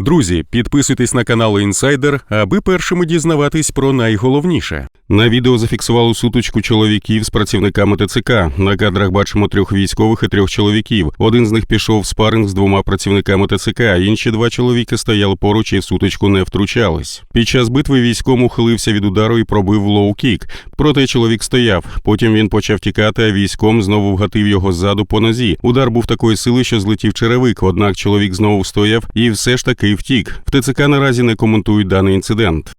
Друзі, підписуйтесь на канал Інсайдер, аби першими дізнаватись про найголовніше. На відео зафіксували сутичку чоловіків з працівниками ТЦК. На кадрах бачимо трьох військових і трьох чоловіків. Один з них пішов в спаринг з двома працівниками ТЦК. Інші два чоловіки стояли поруч і в сутичку не втручались. Під час битви військом ухилився від удару і пробив лоу-кік. Проте чоловік стояв. Потім він почав тікати, а військом знову вгатив його ззаду по нозі. Удар був такої сили, що злетів черевик. Однак чоловік знову стояв і все ж таки втік. В ТЦК наразі не коментують даний інцидент.